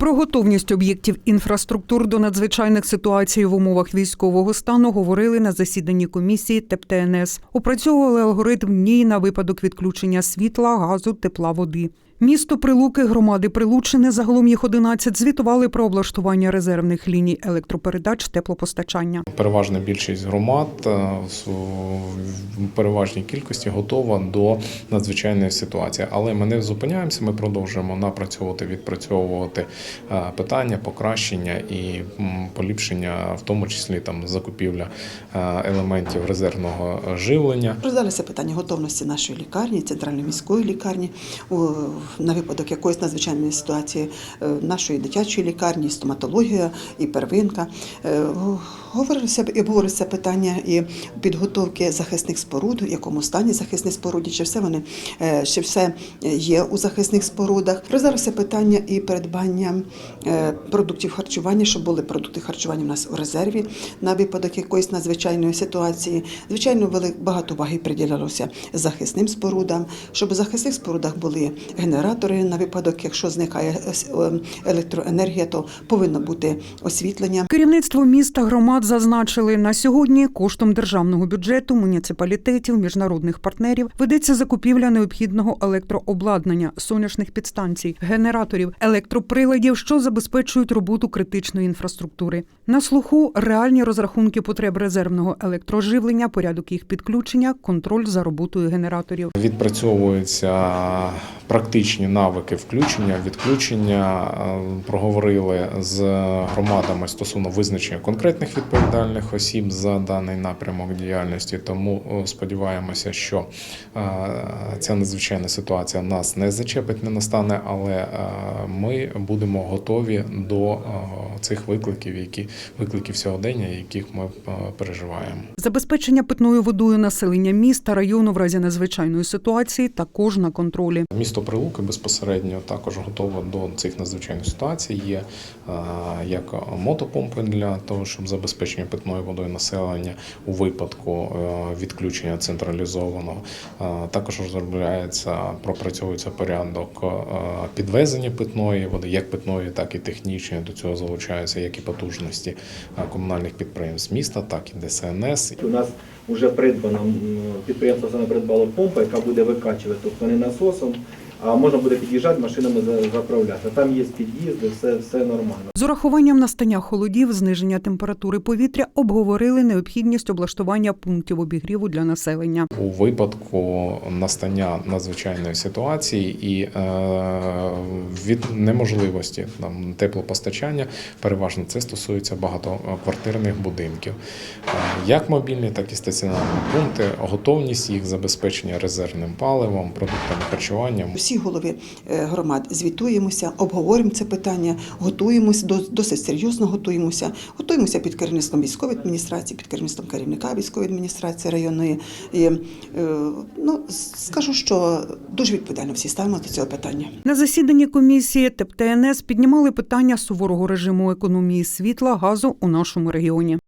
Про готовність об'єктів інфраструктур до надзвичайних ситуацій в умовах військового стану говорили на засіданні комісії ТЕП-ТНС. Опрацьовували алгоритм дні на випадок відключення світла, газу, тепла, води. Місто Прилуки, громади Прилучини, загалом їх 11, звітували про облаштування резервних ліній електропередач теплопостачання. Переважна більшість громад е, в переважній кількості готова до надзвичайної ситуації. Але ми не зупиняємося. Ми продовжуємо напрацьовувати, відпрацьовувати е, питання, покращення і поліпшення, в тому числі там закупівля е, елементів резервного живлення. Розглядалося питання готовності нашої лікарні, центральної міської лікарні у- на випадок якоїсь надзвичайної ситуації е, нашої дитячої лікарні, стоматологія і первинка. Е, Говорилося і обговорилося питання і підготовки захисних споруд, в якому стані захисні споруди, чи все вони е, чи все є у захисних спорудах. Розглядалося питання і передбання продуктів харчування, щоб були продукти харчування у нас у резерві на випадок якоїсь надзвичайної ситуації. Звичайно, вели- багато уваги приділялося захисним спорудам, щоб у захисних спорудах були генератори на випадок, якщо зникає е, с- е, електроенергія, то повинно бути освітлення. Керівництво міста громад зазначили, на сьогодні коштом державного бюджету, муніципалітетів, міжнародних партнерів ведеться закупівля необхідного електрообладнання, сонячних підстанцій, генераторів, електроприладів, що забезпечують роботу критичної інфраструктури. На слуху реальні розрахунки потреб резервного електроживлення, порядок їх підключення, контроль за роботою генераторів. Відпрацьовуються практичні навики включення, відключення. Е, Проговорили з громадами стосовно визначення конкретних відповідальних осіб за даний напрямок діяльності. Тому е, сподіваємося, що е, ця надзвичайна ситуація нас не зачепить, не настане, але ми будемо готові до цих викликів, які викликів сьогодення, яких ми е, переживаємо. Забезпечення питною водою населення міста, району в разі надзвичайної ситуації також на контролі. Місто Прилуки безпосередньо також готове до цих надзвичайних ситуацій. Є е, як мотопомпи для того, щоб забезпечення питною водою населення у випадку е, відключення централізованого. Також розробляється, пропрацьовується порядок підвезення питної води, як питної, так і технічної. До цього залучаються як і потужності комунальних підприємств міста, так і ДСНС. У нас вже придбано підприємство саме придбало помпа, яка буде викачувати, тобто не насосом, а можна буде під'їжджати машинами заправляти. Там є під'їзди, все, все нормально. З урахуванням настання холодів, зниження температури повітря обговорили необхідність облаштування пунктів обігріву для населення. у випадку настання надзвичайної ситуації і е, від неможливості там теплопостачання, переважно це стосується багатоквартирних будинків, Е, як мобільні, так і стаціонарні пункти, готовність їх забезпечення резервним паливом, продуктами харчування. Всі голови е, громад звітуємося, обговорюємо це питання, готуємося до- досить серйозно готуємося. Готуємося під керівництвом військової адміністрації, під керівництвом керівника військової адміністрації районної. І, е, ну, скажу, що дуже відповідально всі ставимо до цього питання. На засіданні комісії ТЕП-ТНС піднімали питання суворого режиму економії світла, газу у нашому регіоні.